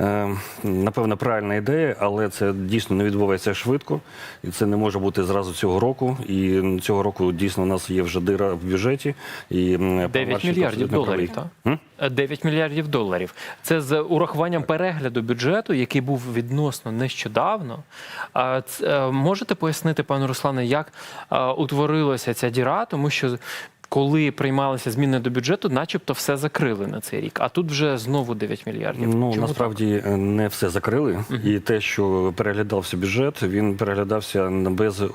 Е, Напевно, правильна ідея, але це дійсно не відбувається швидко, і це не може бути зразу цього року. І цього року дійсно у нас є вже дира в бюджеті. І м, 9 мільярдів доларів, так? Е, 9 мільярдів доларів. Це з урахуванням перегляду бюджету, який був відносно нещодавно. А е, Можете пояснити, пане Руслане, як е, утворилася ця діра, тому що. Коли приймалися зміни до бюджету, начебто все закрили на цей рік, а тут вже знову 9 мільярдів. Ну Чому насправді е, не все закрили, і те, що переглядався бюджет, він переглядався без е,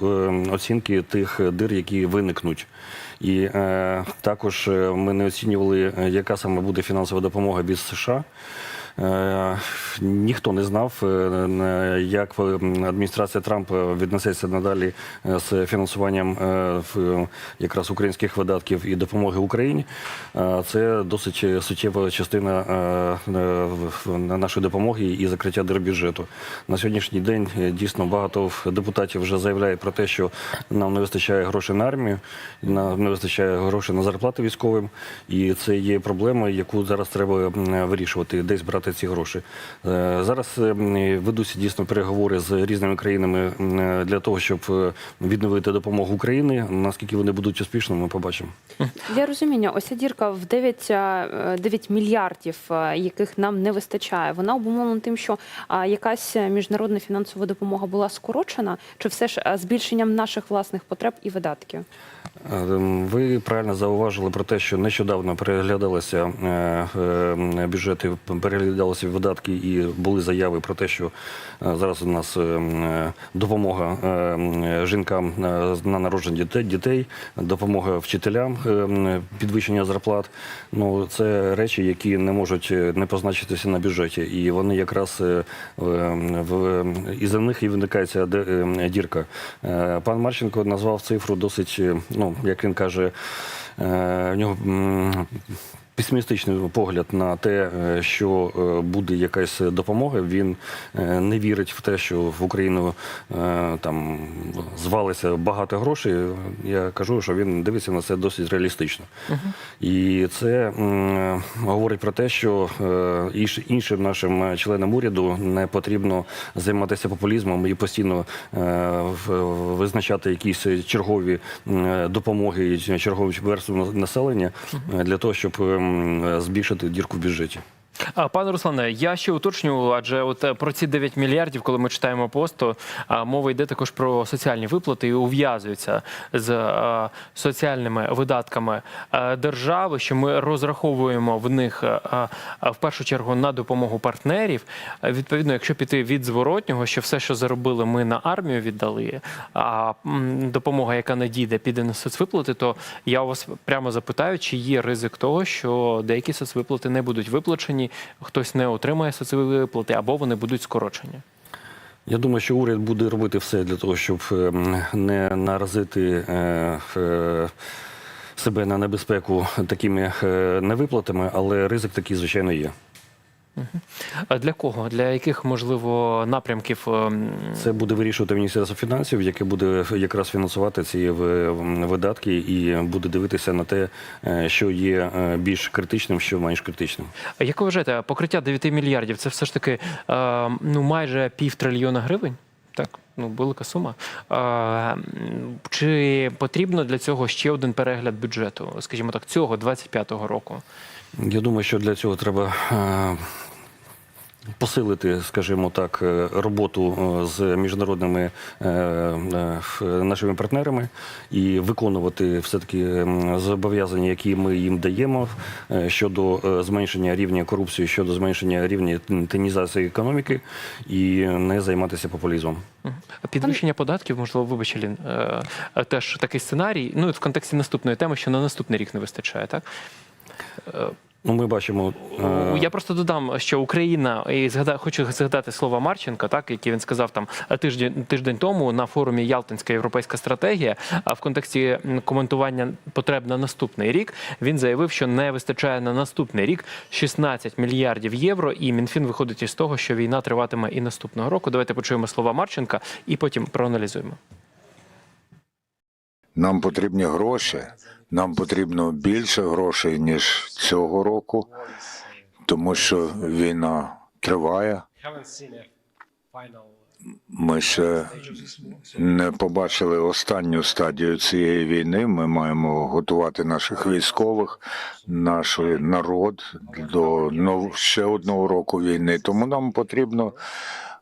оцінки тих дир, які виникнуть. І е, також е, ми не оцінювали, яка саме буде фінансова допомога від США. Е, ніхто не знав, е, як адміністрація Трампа віднесеться надалі е, з фінансуванням якраз українських видатків і допомоги Україні. Це досить суттєва частина нашої допомоги і закриття держбюджету. На сьогоднішній день дійсно багато депутатів вже заявляють про те, що нам не вистачає грошей на армію, нам не вистачає грошей на зарплати військовим, і це є проблема, яку зараз треба вирішувати, десь брати ці гроші. Е, Зараз е, ведуться дійсно переговори з різними країнами е, для того, щоб відновити допомогу Україні. Наскільки вони будуть успішними, ми побачимо. Для розуміння, ось дірка в 9, е, 9 мільярдів, яких нам не вистачає, вона обумовлена тим, що якась міжнародна фінансова допомога була скорочена, чи все ж збільшенням наших власних потреб і видатків? Ем, Ви правильно зауважили про те, що нещодавно переглядалися е, е, бюджети, переглядалися видатки і були заяви про те, що е, зараз у нас е, е, допомога жінкам на народження дітей, допомога вчителям, підвищення зарплат. Ну це речі, які не можуть не позначитися на бюджеті, і вони якраз в, в із за них і виникає ця де- е, дірка. Пан Марченко назвав цифру досить, ну як він каже, е, в нього. Песимістичний погляд на те, е, що е, буде якась допомога. Він е, не вірить в те, що в Україну там звалиться багато грошей. Я кажу, що він дивиться на це досить реалістично. І це говорить про те, що іншим нашим членам уряду не потрібно займатися популізмом і постійно визначати якісь чергові допомоги, чергові верстви на- населення для того, щоб м, збільшити дірку в бюджеті. Пане Руслане, я ще уточню, адже от е, про ці 9 мільярдів, коли ми читаємо пост, то мова йде також про соціальні виплати і ув'язуються з соціальними видатками держави, що ми розраховуємо в них в першу чергу на допомогу партнерів. Відповідно, якщо піти від зворотнього, що все, що заробили, ми на армію віддали, а допомога, яка надійде, піде на соцвиплати, то я у вас прямо запитаю, чи є ризик того, що деякі соцвиплати не будуть виплачені, хтось не отримає виплати або вони будуть скорочені. Я думаю, що уряд буде робити все для того, щоб ем, не наразити е, е, себе на небезпеку такими е, невиплатами, але ризик такий, звичайно, є. А для кого? Для яких можливо напрямків? ем, Це буде вирішувати Міністерство фінансів, яке буде якраз фінансувати ці видатки і буде дивитися на те, е, що є е, більш критичним, що менш критичним. А Як ви вважаєте, покриття 9 мільярдів це все ж таки е, ну майже пів трильйона гривень? Так, ну велика сума. Е, м, чи потрібно для цього ще один перегляд бюджету, скажімо так, цього 25-го року? Я думаю, що для цього треба е, посилити, скажімо так, е, роботу е, з міжнародними нашими партнерами і виконувати все-таки зобов'язання, які ми їм даємо щодо зменшення рівня корупції, щодо зменшення рівня тінізації економіки і не займатися популізмом. Підвищення податків, можливо, вибач, Лін, е, теж такий сценарій. Ну, в контексті наступної теми, що на наступний рік не вистачає, так? Ну, ми бачимо. е, Я просто додам, що Україна і згада, хочу згадати слова Марченка, так які він сказав там тиждень тиждень тому на форумі Ялтинська європейська стратегія. А в контексті коментування потреб на наступний рік він заявив, що не вистачає на наступний рік 16 мільярдів євро. І Мінфін виходить із того, що війна триватиме і наступного року. Давайте почуємо слова Марченка і потім проаналізуємо. Нам потрібні гроші. Нам потрібно більше грошей ніж цього року, тому що війна триває. Ми ще не побачили останню стадію цієї війни. Ми маємо готувати наших військових, наш народ до нов- ще одного року війни. Тому нам потрібно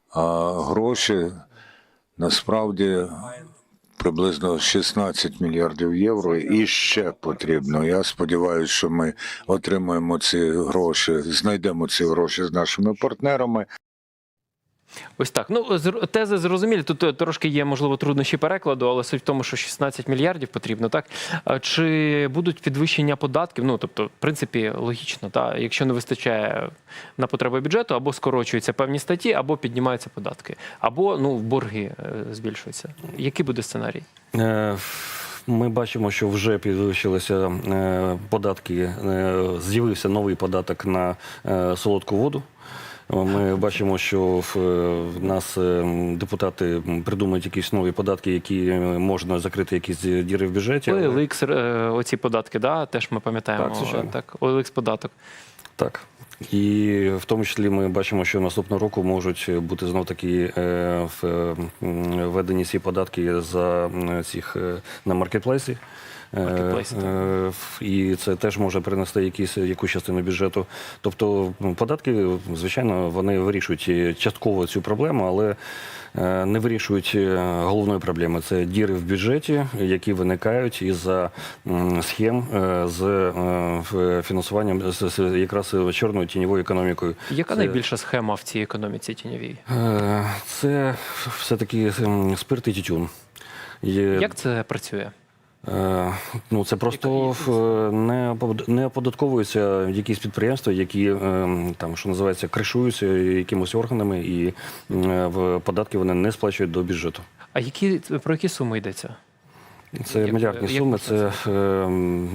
а, гроші. Насправді приблизно 16 мільярдів євро і ще потрібно. Я сподіваюся, що ми отримаємо ці гроші, знайдемо ці гроші з нашими партнерами. Ось так. Ну тези зрозумілі. Тут е, трошки є можливо труднощі перекладу, але суть в тому, що 16 мільярдів потрібно, так чи будуть підвищення податків? Ну тобто, в принципі, логічно, так якщо не вистачає на потреби бюджету, або скорочуються певні статті, або піднімаються податки, або ну борги е, збільшуються. Який буде сценарій? Е, Ми бачимо, що вже підвищилися податки. З'явився новий податок на солодку воду. Ми бачимо, що в е, нас е, депутати придумають якісь нові податки, які е, можна закрити якісь діри в бюджеті. але- е, оці податки, да, теж ми пам'ятаємо. Так, звичайно. так, OLX податок. Так. І в тому числі ми бачимо, що наступного року можуть бути знов м, введені ці податки за цих на маркетплейсі. Маркетплейси, І це теж може принести якісь, якусь частину бюджету. Тобто податки, звичайно, вони вирішують е, частково цю проблему, але е, не вирішують е, головної проблеми. Це діри в бюджеті, які виникають із-за схем е, з фінансуванням з, якраз чорною тіньовою економікою. Яка Це- найбільша схема в цій економіці тіньовій? Це все-таки спирт і тютюн. Є, Як це працює? Е, Ну, це просто не не оподатковуються якісь підприємства, які ем, там, що називається, кришуються якимось органами, і е, в податки вони не сплачують до бюджету. А які про які суми йдеться? Це Як- мільярдні як суми, можна це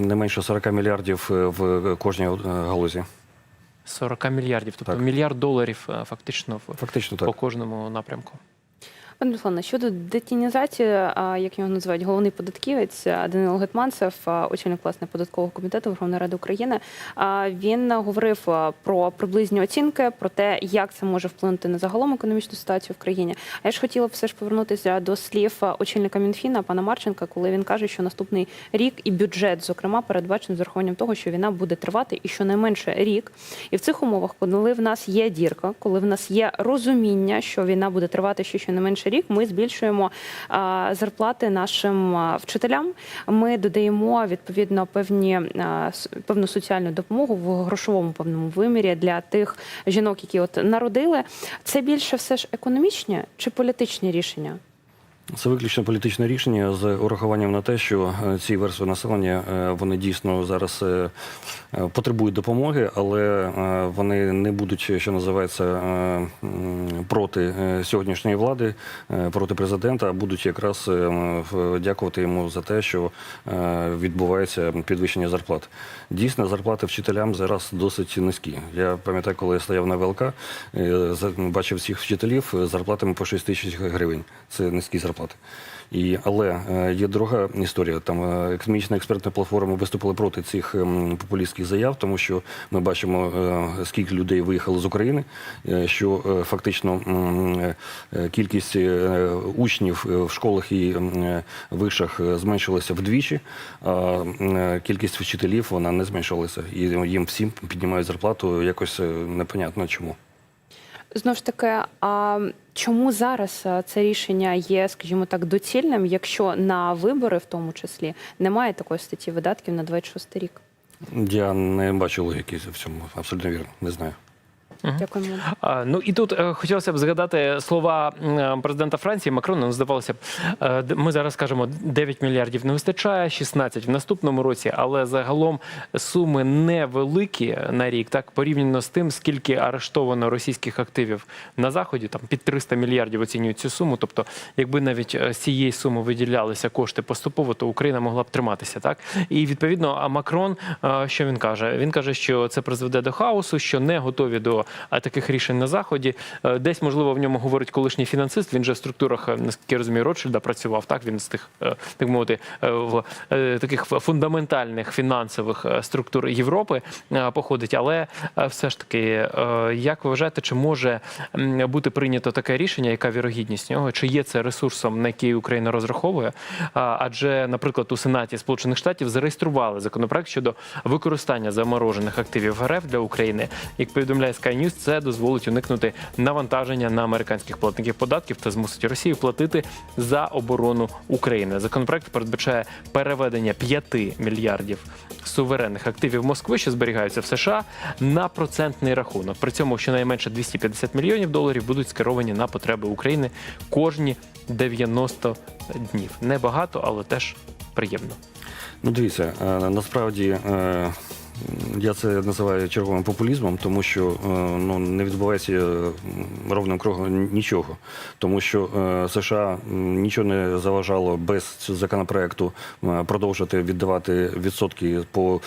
не менше 40 мільярдів е, в кожній е, галузі. 40 мільярдів, тобто Так. мільярд доларів е, фактично Фактично по так. кожному напрямку. Пане Руслане, щодо детінізації, як його називають головний податківець Данило Гетманцев, очільник власне податкового комітету Верховної Ради України. Він говорив про приблизні оцінки, про те, як це може вплинути на загалом економічну ситуацію в країні. А я ж хотіла все ж повернутися до слів очільника Мінфіна пана Марченка, коли він каже, що наступний рік і бюджет, зокрема, передбачений з урахуванням того, що війна буде тривати і щонайменше рік. І в цих умовах, коли в нас є дірка, коли в нас є розуміння, що війна буде тривати ще щонайменше рік, ми збільшуємо зарплати нашим вчителям. Ми додаємо відповідно певні певну соціальну допомогу в грошовому певному вимірі для тих жінок, які от народили. Це більше все ж економічні чи політичні рішення? Це виключно політичне рішення з урахуванням на те, що е, ці верстви населення е, вони дійсно зараз е, потребують допомоги, але вони не будуть, що називається, проти сьогоднішньої влади, проти президента, а будуть якраз дякувати йому за те, що відбувається підвищення зарплат. Дійсно, зарплати вчителям зараз досить низькі. Я пам'ятаю, коли я стояв на ВЛК, бачив всіх вчителів з зарплатами по 6 тисяч гривень. Це низькі зарплати. І, але е, є друга історія. Там е, економічна експертна платформа виступила проти цих ем, популістських заяв, тому що ми бачимо, е, скільки людей виїхало з України, що фактично кількість учнів в школах і вишах зменшилася вдвічі, а кількість вчителів вона не зменшилася. І їм всім піднімають зарплату якось непонятно чому. Знову ж таки, а чому зараз це рішення є, скажімо так, доцільним, якщо на вибори, в тому числі, немає такої статті видатків на 26 рік? Я не бачу логіки в цьому. Абсолютно вірно, не знаю. Дякуємо. Ну і тут е, хотілося б згадати слова президента Франції Макрона. Ну, здавалося б, е, ми зараз кажемо 9 мільярдів не вистачає, 16 в наступному році, але загалом суми невеликі на рік, так порівняно з тим, скільки арештовано російських активів на заході, там під 300 мільярдів оцінюють цю суму. Тобто, якби навіть е, з цієї суми виділялися кошти поступово, то Україна могла б триматися. Так і відповідно, а Макрон е, що він каже? Він каже, що це призведе до хаосу, що не готові до е, таких рішень на заході. Е, Десь можливо в ньому говорить колишній фінансист. Він же в структурах, е, наскільки я розумію, Ротшильда працював. Так він з тих е, так мовити в таких фундаментальних фінансових структур Європи походить. Але все ж таки, як ви вважаєте, чи може бути прийнято таке рішення? Яка вірогідність нього? Чи є це ресурсом, на який Україна розраховує? Адже, наприклад, у Сенаті Сполучених Штатів зареєстрували законопроект щодо використання заморожених активів РФ для України. Як повідомляє Sky News, це дозволить уникнути навантаження на американських платників податків та змусить Росію платити за оборону України. Законопроект передбачає переведення 5 мільярдів суверенних активів Москви, що зберігаються в США, на процентний рахунок. При цьому щонайменше 250 мільйонів доларів будуть скеровані на потреби України кожні 90 днів. Небагато, але теж приємно. Ну, дивіться, е, насправді е, я це називаю черговим популізмом, тому що е, ну, не відбувається е, ровним кроком нічого. Тому що е, США нічого не заважало без законопроекту продовжити віддавати відсотки по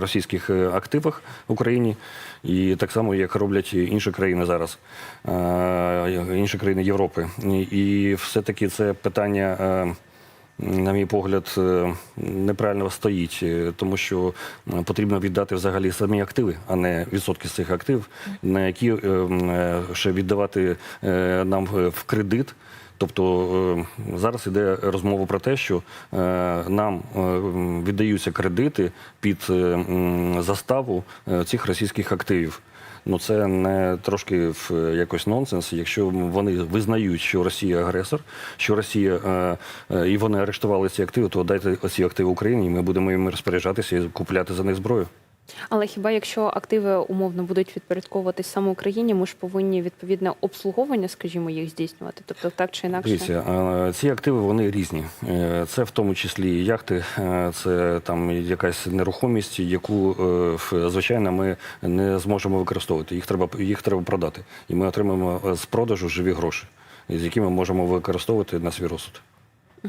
російських активах Україні. І так само, як роблять інші країни зараз, інші країни Європи. І, і все-таки це питання. На мій погляд, е, неправильно стоїть, е, тому що е, потрібно віддати взагалі самі активи, а не відсотки з цих активів, на які ще віддавати нам в кредит. Тобто зараз іде розмова про те, що нам віддаються кредити під заставу цих російських активів. Ну це не трошки в е, якось нонсенс, якщо вони визнають, що Росія агресор, що Росія е, е, і вони арештували ці активи, то дайте ці активи Україні, і ми будемо їм розпоряджатися і купляти за них зброю. Але хіба якщо активи умовно будуть підпорядковуватись саме Україні, ми ж повинні відповідне обслуговування, скажімо, їх здійснювати? Тобто так чи інакше? Дивіться, ці активи вони різні. Е, Це в тому числі яхти, е, це там якась нерухомість, яку е, звичайно ми не зможемо використовувати. Їх треба їх треба продати, і ми отримаємо з продажу живі гроші, з якими можемо використовувати на свій розсуд. А,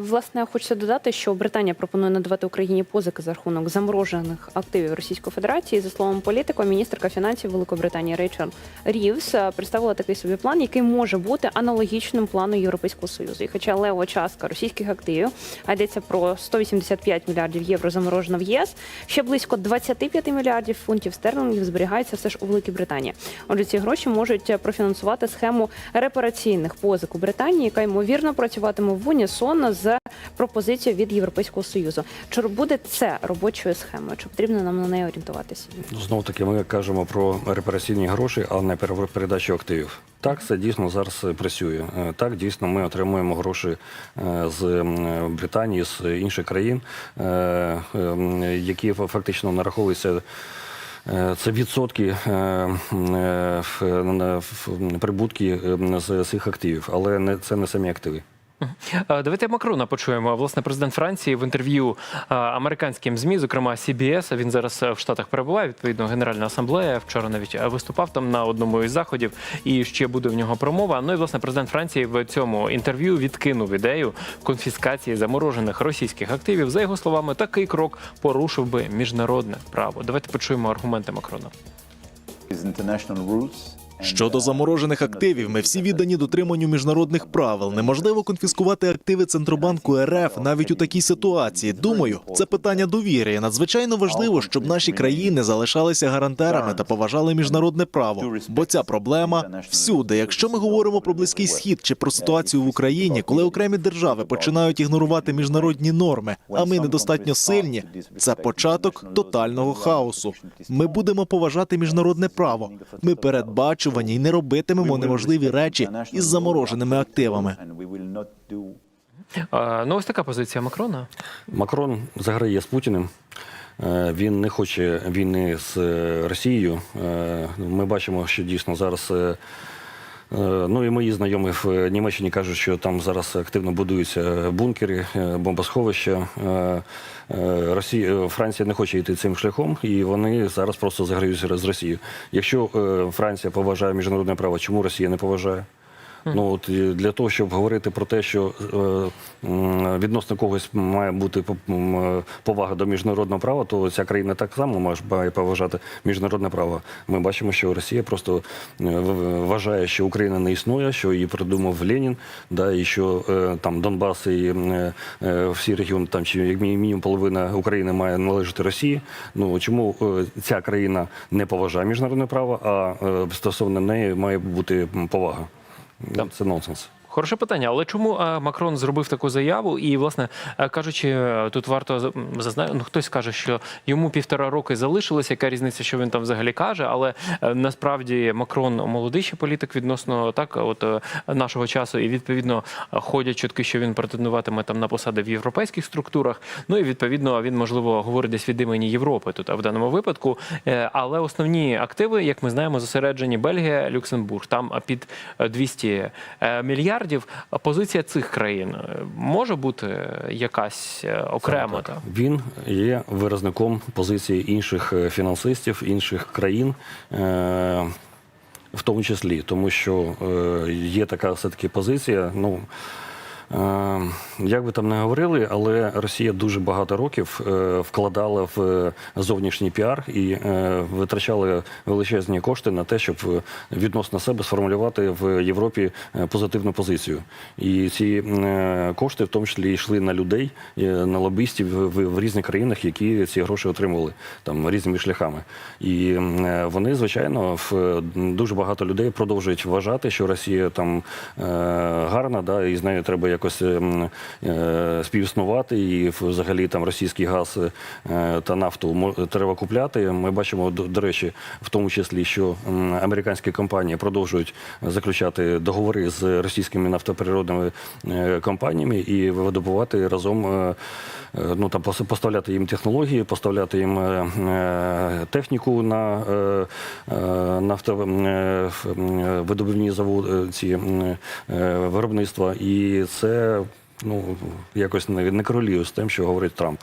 власне, хочеться додати, що Британія пропонує надавати Україні позики за рахунок заморожених активів Російської Федерації. За словом політика, міністерка фінансів Великобританії Рейчел Рівс представила такий собі план, який може бути аналогічним плану Європейського союзу. І хоча лева частка російських активів, а йдеться про 185 мільярдів євро заморожено в ЄС, ще близько 25 мільярдів фунтів стерлингів зберігається все ж у Великій Британії. Отже, ці гроші можуть е, профінансувати схему репараційних позик у Британії, яка ймовірно працюватиме в унісон з пропозицією від Європейського союзу. Чи буде це робочою схемою? Чи потрібно нам на неї орієнтуватися? Знову таки, ми кажемо про репараційні гроші, а не передачу активів. Так, це дійсно зараз працює. Е, Так, дійсно, ми отримуємо гроші е, з Британії, з інших країн, е, які фактично нараховуються. Це відсотки прибутки з цих активів, але не це не самі активи. Е, Давайте Макрона почуємо. Власне, президент Франції в інтерв'ю е, американським змі, зокрема CBS, Він зараз е, в Штатах перебуває. Відповідно, Генеральна асамблея. Вчора навіть виступав там на одному із заходів, і ще буде в нього промова. Ну і власне президент Франції в цьому інтерв'ю відкинув ідею конфіскації заморожених російських активів. За його словами, такий крок порушив би міжнародне право. Давайте почуємо аргументи Макрона. Щодо заморожених активів, ми всі віддані дотриманню міжнародних правил. Неможливо конфіскувати активи Центробанку РФ навіть у такій ситуації. Думаю, це питання довіри. Надзвичайно важливо, щоб наші країни залишалися гарантерами та поважали міжнародне право. Бо ця проблема всюди. Якщо ми говоримо про близький схід чи про ситуацію в Україні, коли окремі держави починають ігнорувати міжнародні норми, а ми недостатньо сильні, це початок тотального хаосу. Ми будемо поважати міжнародне право. Ми передбачувані і не робитимемо неможливі речі із замороженими активами. Ну ось така позиція Макрона. Макрон заграє з Путіним. Е, Він не хоче війни з е, Росією. Е, Ми бачимо, що дійсно зараз. Е, Ну і мої знайомі в Німеччині кажуть, що там зараз активно будуються бункери, е, бомбосховища. Е, Росія, Франція не хоче йти цим шляхом, і вони зараз просто заграються з Росією. Якщо Франція поважає міжнародне право, чому Росія не поважає? Ну от для того, щоб говорити про те, що е, відносно когось має бути повага до міжнародного права, то ця країна так само має поважати міжнародне право. Ми бачимо, що Росія просто е, вважає, що Україна не існує, що її придумав Ленін, да, і що е, там Донбас і всі регіони, там чи як мінімум половина України має належати Росії. Ну чому ця країна не поважає міжнародне право, а стосовно неї має бути м, повага? Це нонсенс. Хороше питання, але чому е, Макрон зробив таку заяву? І, власне, е, кажучи, е, тут варто за- м, зазна... ну, хтось каже, що йому півтора роки залишилось, яка різниця, що він там взагалі каже. Але насправді Макрон молодий ще політик відносно так, от нашого часу, і відповідно ходять чутки, що він претендуватиме там на посади в європейських структурах. Ну і відповідно він можливо говорить десь від імені Європи тут в даному випадку. Але основні активи, як ми знаємо, зосереджені Бельгія, Люксембург. Там під е, 200 е, мільярдів. Позиція цих країн е, може бути якась е, окрема. Так. Він є виразником позиції інших е, фінансистів, інших країн. В тому числі, тому що е, є така все-таки позиція. Ну як би там не говорили, але Росія дуже багато років е, вкладала в е, зовнішній піар і е, витрачала величезні кошти на те, щоб е, відносно себе сформулювати в Європі е, позитивну позицію. І ці е, кошти в тому числі йшли на людей, е, на лобістів в, різних країнах, які ці гроші отримували там різними шляхами. І е, вони, звичайно, дуже багато людей продовжують вважати, що Росія там е, гарна, да, і з нею треба якось е, е, співіснувати, і взагалі там російський газ е, та нафту треба купляти. Ми бачимо, до, речі, в тому числі, що американські компанії продовжують заключати договори з російськими нафтопереробними е, компаніями і видобувати разом. Ну там поставляти їм технології, поставляти їм техніку на нафтовидобувні заводи ці виробництва, і це ну якось не, не корелює з тим, що говорить Трамп.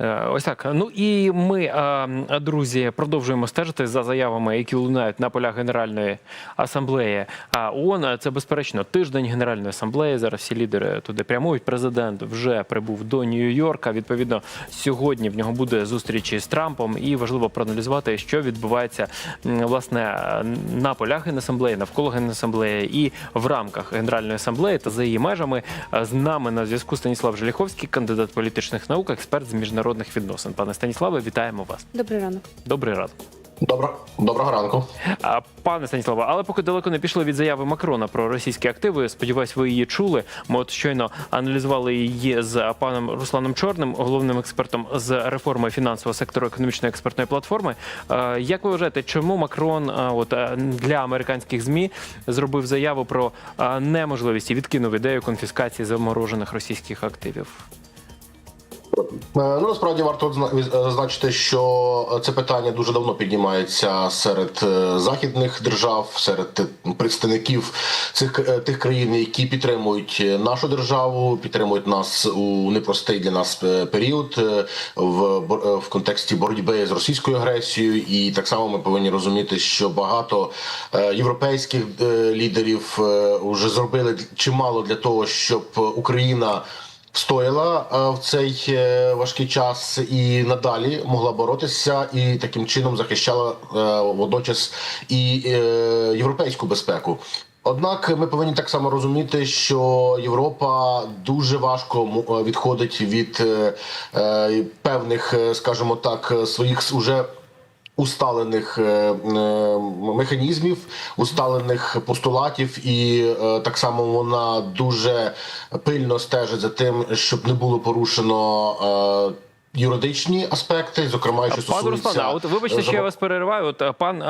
Е, Ось так. Ну і ми, е, друзі, продовжуємо стежити за заявами, які лунають на полях Генеральної асамблеї А ООН. Це безперечно тиждень Генеральної асамблеї. Зараз всі лідери туди прямують. Президент вже прибув до Нью-Йорка. Відповідно, сьогодні в нього буде зустріч із Трампом, і важливо проаналізувати, що відбувається власне на полях Генасамблеї, навколо Генасамблеї і в рамках Генеральної асамблеї та за її межами. Е, З нами на зв'язку Станіслав Желіховський, кандидат політичних наук, експерт з міжнародних відносин. Пане Станіславе, вітаємо вас. Добрий ранок. Добрий ранок. Добро, доброго ранку. А, Пане Станіславе, але поки далеко не пішли від заяви Макрона про російські активи, сподіваюсь, ви її чули. Ми от щойно аналізували її з паном Русланом Чорним, головним експертом з реформи фінансового сектору економічної експертної платформи. Як ви вважаєте, чому Макрон от е, для американських змі зробив заяву про неможливість і відкинув ідею конфіскації заморожених російських активів? Е, Ну насправді варто зна- зазначити, що це питання дуже давно піднімається серед е, західних держав, серед е, представників цих е, тих країн, які підтримують е, нашу державу, підтримують нас у непростий для нас е, період е, в е, в контексті боротьби з російською агресією. І так само ми повинні розуміти, що багато е, європейських е, лідерів е, вже зробили чимало для того, щоб Україна встояла е, в цей е, важкий час і надалі могла боротися, і таким чином захищала е, водночас і європейську безпеку. Однак ми повинні так само розуміти, що Європа дуже важко відходить від певних, скажімо так, своїх уже усталених е, е, механізмів, усталених постулатів, і е, так само вона дуже пильно стежить за тим, щоб не було порушено. Юридичні аспекти, зокрема, що Пане стосується Руслане, а от вибачте, що я вас перериваю. От пан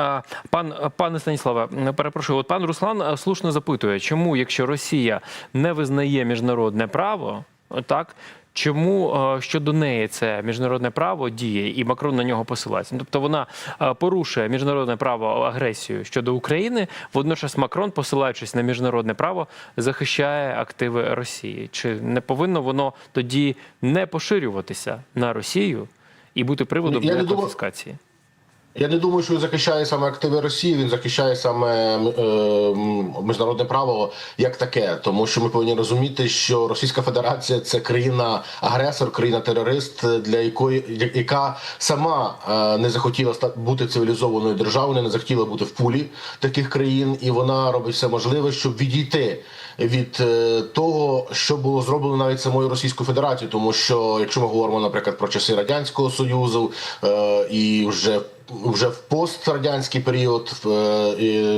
пан пане Станіславе, перепрошую, от пан Руслан слушно запитує, чому, якщо Росія не визнає міжнародне право, так. Чому е, щодо неї це міжнародне право діє, і Макрон на нього посилається? Тобто вона е, порушує міжнародне право агресію щодо України. Водночас Макрон, посилаючись на міжнародне право, захищає активи Росії. Чи не повинно воно тоді не поширюватися на Росію і бути приводом Я для конфіскації? Я не думаю, що він захищає саме активи Росії. Він захищає саме е, міжнародне право як таке, тому що ми повинні розуміти, що Російська Федерація це країна-агресор, країна-терорист, для якої яка сама е, не захотіла бути цивілізованою державою, не захотіла бути в пулі таких країн, і вона робить все можливе, щоб відійти від е, того, що було зроблено навіть самою Російською Федерацією, тому що якщо ми говоримо, наприклад, про часи радянського союзу е, і вже вже в пострадянський період,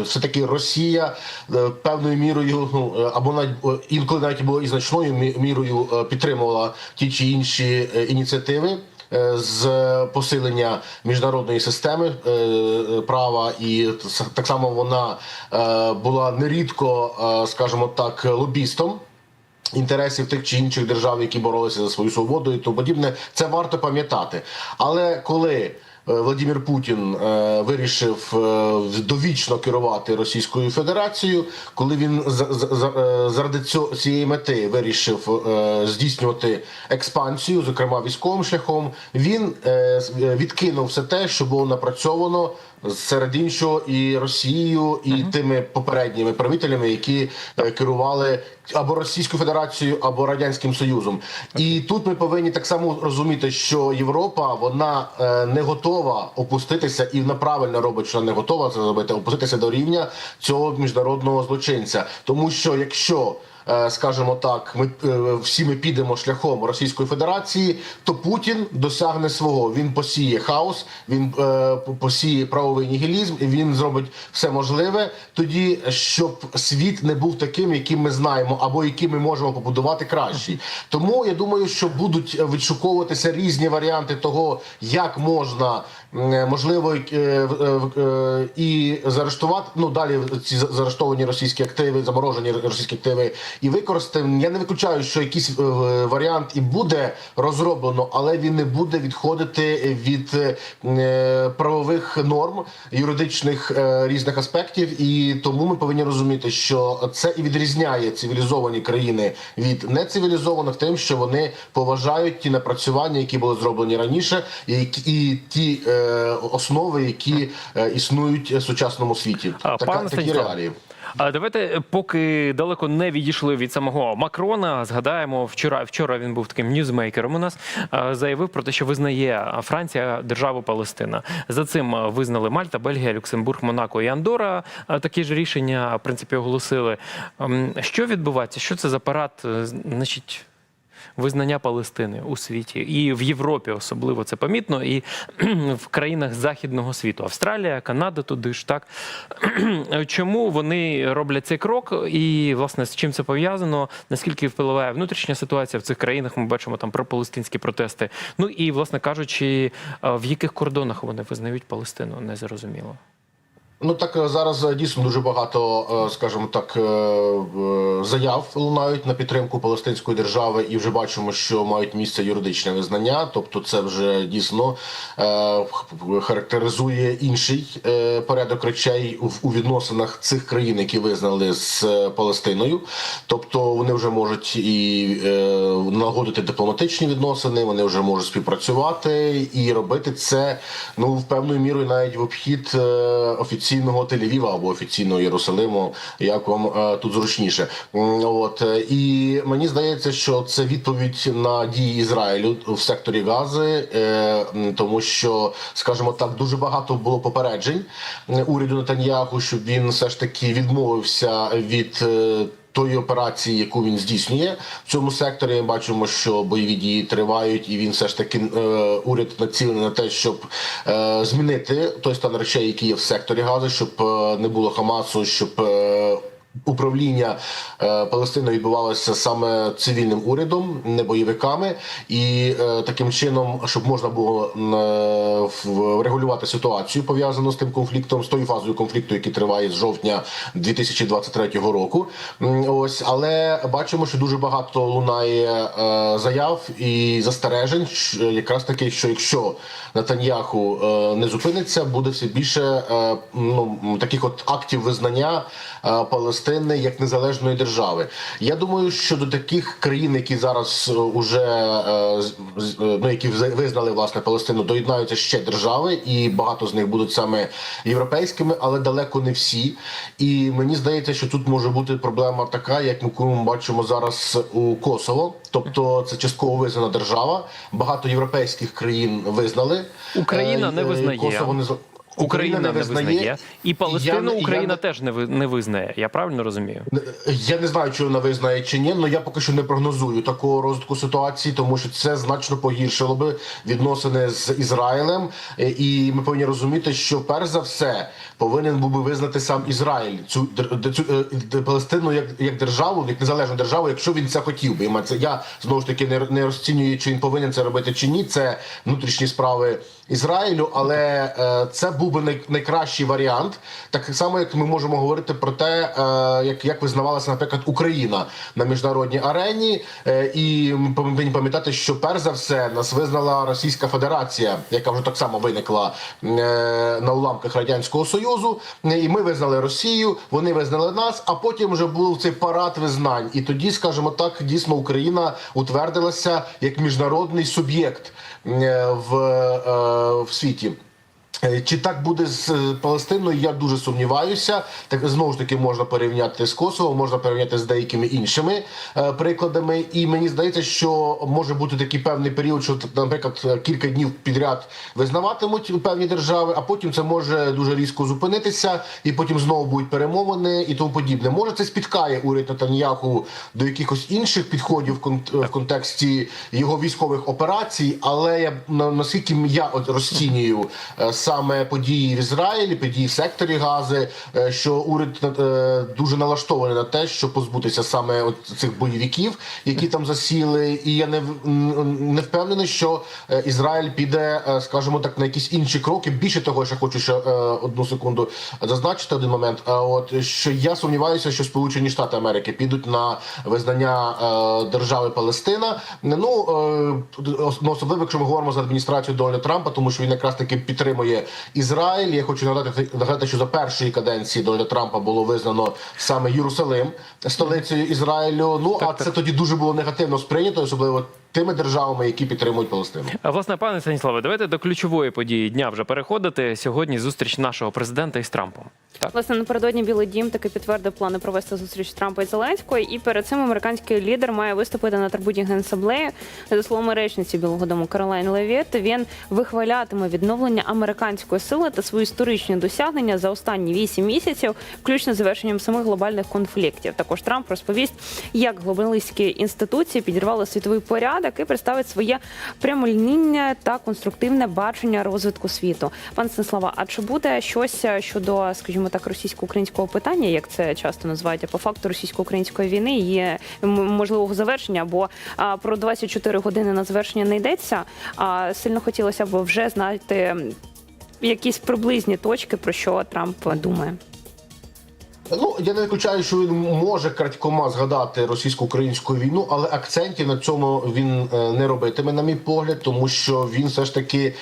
все таки Росія е, певною мірою, ну е, або навіть е, інколи навіть було і значною мірою е, підтримувала ті чи інші е, ініціативи. е, З посилення міжнародної системи е, е, права, і так само вона е, була нерідко, е, скажімо так, лобістом інтересів тих чи інших держав, які боролися за свою свободу і тому подібне, це варто пам'ятати. Але коли е, Владимир Путін е, вирішив е, довічно керувати Російською Федерацією, коли він за- за- за- е, заради цієї мети вирішив е, здійснювати експансію, зокрема військовим шляхом, він е, е, відкинув все те, що було напрацьовано серед іншого і Росією, і тими попередніми правителями, які е, керували або Російською Федерацією, або Радянським Союзом. І тут ми повинні так само розуміти, що Європа вона е, не готова опуститися, і вона правильно робить, що не готова це зробити, опуститися до рівня цього міжнародного злочинця, тому що якщо скажімо так, ми е, всі ми підемо шляхом Російської Федерації, то Путін досягне свого. Він посіє хаос, він е, посіє правовий нігілізм, і він зробить все можливе тоді, щоб світ не був таким, яким ми знаємо, або яким ми можемо побудувати кращий. Тому я думаю, що будуть відшуковуватися різні варіанти того, як можна можливо е, е, е, і заарештувати ну далі ці за- заарештовані російські активи, заморожені російські активи і використати. Я не виключаю, що якийсь е, варіант і буде розроблено, але він не буде відходити від е, правових норм юридичних е, різних аспектів, і тому ми повинні розуміти, що це і відрізняє цивілізовані країни від нецивілізованих, тим, що вони поважають ті напрацювання, які були зроблені раніше, і, і ті е, основи, які е, існують в сучасному світі. А, Така, пане такі реалії. А давайте, е, поки далеко не відійшли від самого Макрона, згадаємо, вчора вчора він був таким ньюзмейкером. У нас е, заявив про те, що визнає Франція державу Палестина. За цим е, визнали Мальта, Бельгія, Люксембург, Монако і Андора. Е, Такі ж рішення в принципі оголосили. Ем, Що відбувається? Що це за парад? е, Значить. Визнання Палестини у світі і в Європі особливо це помітно, і в країнах західного світу Австралія, Канада, туди ж так. Чому вони роблять цей крок, і власне з чим це пов'язано? Наскільки впливає внутрішня ситуація в цих країнах? Ми бачимо там про палестинські протести. Ну і власне кажучи, е, в яких кордонах вони визнають Палестину, не зрозуміло. Ну так е, зараз е, дійсно дуже багато, е, скажімо так, заяв лунають на підтримку палестинської держави, і вже бачимо, що мають місце юридичне визнання. Тобто, це вже дійсно характеризує інший порядок речей у відносинах цих країн, які визнали з Палестиною. Тобто вони вже можуть і налагодити дипломатичні відносини, вони вже можуть співпрацювати і робити це ну в певною мірою навіть в обхід е, офіційного Тель-Авіва або офіційного Єрусалиму, як вам е, тут зручніше. От е, і мені здається, що це відповідь на дії Ізраїлю в секторі Гази, е, тому що, скажімо так, дуже багато було попереджень уряду Нетаньяху, щоб він все ж таки відмовився від. Тої операції, яку він здійснює. В цьому секторі, ми бачимо, що бойові дії тривають, і він все ж таки е, уряд націлений на те, щоб е, змінити той стан речей, який є в секторі Гази, щоб е, не було Хамасу, щоб е, управління е, Палестиною відбувалося саме цивільним урядом, не бойовиками, і е, таким чином, щоб можна було е, врегулювати ситуацію пов'язану з тим конфліктом, з тою фазою конфлікту, який триває з жовтня 2023 року. Ось, але бачимо, що дуже багато лунає е, заяв і застережень, що- якраз таки, що якщо Натаньяху е, не зупиниться, буде все більше е, ну, таких от актів визнання е, Палестини. Палестини як незалежної держави. Я думаю, що до таких країн, які зараз е, уже е, е, ну які визнали власне Палестину, доєднаються ще держави, і багато з них будуть саме європейськими, але далеко не всі. І мені здається, що тут може бути проблема така, як ми бачимо зараз у Косово. Тобто це частково визнана держава. Багато європейських країн визнали. Україна не визнає. Косово не з- Україна не визнає, і я Палестину я Україна не- теж не ви- не визнає. Я правильно розумію? Я не знаю, чи вона визнає чи ні, але я поки що не прогнозую такого розвитку ситуації, тому що це значно погіршило би відносини з Ізраїлем. Е, І ми повинні розуміти, що перш за все повинен був би визнати сам Ізраїль цю цю е, Палестину як, як державу, як незалежну державу, якщо він це хотів би. І це я знову ж таки не, не розцінюю, чи він повинен це робити чи ні. Це внутрішні справи Ізраїлю, але е, це був би най, найкращий варіант. Так само, як ми можемо говорити про те, е, як, як визнавалася, наприклад, Україна на міжнародній арені. Е, і ми повинні пам'ятати, що перш за все нас визнала Російська Федерація, яка вже так само виникла на уламках радянського союзу. І ми визнали Росію, вони визнали нас. А потім вже був цей парад визнань. І тоді, скажімо так, дійсно Україна утвердилася як міжнародний суб'єкт в, е, в світі. Е, Чи так буде з е, Палестиною? Я дуже сумніваюся. Так знову ж таки можна порівняти з Косово, можна порівняти з деякими іншими е, прикладами. І мені здається, що може бути такий певний період, що наприклад кілька днів підряд визнаватимуть певні держави, а потім це може дуже різко зупинитися, і потім знову будуть перемовини і тому подібне. Може, це спіткає уряд Натаньяху до якихось інших підходів в контексті його військових операцій, але я на- наскільки я от розцінюю е, саме події в Ізраїлі, події в секторі Гази, е, що уряд е, дуже налаштований на те, щоб позбутися саме цих бойовиків, які там засіли, і я не не впевнений, що е, Ізраїль піде, скажімо так, на якісь інші кроки. Більше того, що хочу ще одну секунду зазначити один момент. А от що я сумніваюся, що Сполучені Штати Америки підуть на визнання держави Палестина. Ну ну, особливо, якщо ми говоримо за адміністрацію Дональда Трампа, тому що він якраз таки підтримує Ізраїль. Я хочу нагадати, нагадати, що за першої каденції Дональда Трампа було визнано саме Єрусалим столицею Ізраїлю. Ну а це тоді дуже було негативно сприйнято, особливо тими державами, які підтримують Палестину. Власне, пане Станіславе, давайте до ключової події дня вже переходити. Сьогодні зустріч нашого президента із Трампом. Так. Власне, напередодні Білий Дім таки підтвердив плани провести зустріч Трампа і Зеленського. І перед цим американський лідер має виступити на трибуні генасамблеї. За словами речниці Білого Дому Каролайн Левіт, він вихвалятиме відновлення американської сили та свої історичні досягнення за останні вісім місяців, включно з завершенням самих глобальних конфліктів. Також Трамп розповість, як глобалістські інституції підірвали світовий порядок і представить своє прямолінійне та конструктивне бачення розвитку світу. Пан Станіслава, а чи буде щось щодо, скажімо так, російсько-українського питання, як це часто називають, по факту російсько-української війни є можливого завершення? Бо про 24 години на завершення не йдеться. А сильно хотілося б вже знати якісь приблизні точки, про що Трамп думає. Ну я не виключаю, що він може крадькома згадати російсько-українську війну, але акцентів на цьому він е, не робитиме, на мій погляд, тому що він все ж таки